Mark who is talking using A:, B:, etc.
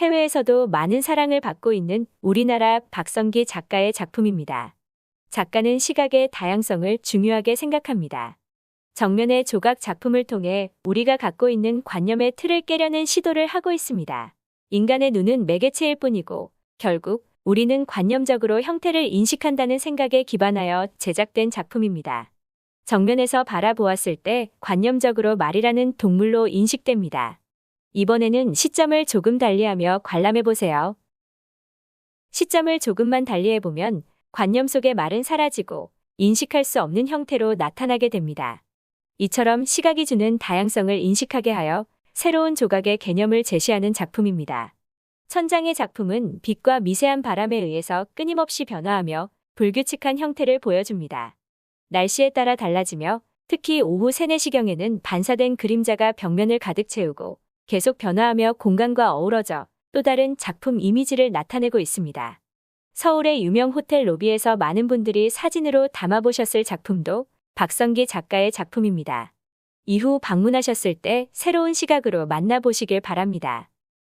A: 해외에서도 많은 사랑을 받고 있는 우리나라 박성기 작가의 작품입니다. 작가는 시각의 다양성을 중요하게 생각합니다. 정면의 조각 작품을 통해 우리가 갖고 있는 관념의 틀을 깨려는 시도를 하고 있습니다. 인간의 눈은 매개체일 뿐이고 결국 우리는 관념적으로 형태를 인식한다는 생각에 기반하여 제작된 작품입니다. 정면에서 바라보았을 때 관념적으로 말이라는 동물로 인식됩니다. 이번에는 시점을 조금 달리하며 관람해 보세요. 시점을 조금만 달리해 보면 관념 속의 말은 사라지고 인식할 수 없는 형태로 나타나게 됩니다. 이처럼 시각이 주는 다양성을 인식하게 하여 새로운 조각의 개념을 제시하는 작품입니다. 천장의 작품은 빛과 미세한 바람에 의해서 끊임없이 변화하며 불규칙한 형태를 보여줍니다. 날씨에 따라 달라지며 특히 오후 3, 4시경에는 반사된 그림자가 벽면을 가득 채우고 계속 변화하며 공간과 어우러져 또 다른 작품 이미지를 나타내고 있습니다. 서울의 유명 호텔 로비에서 많은 분들이 사진으로 담아보셨을 작품도 박성기 작가의 작품입니다. 이후 방문하셨을 때 새로운 시각으로 만나보시길 바랍니다.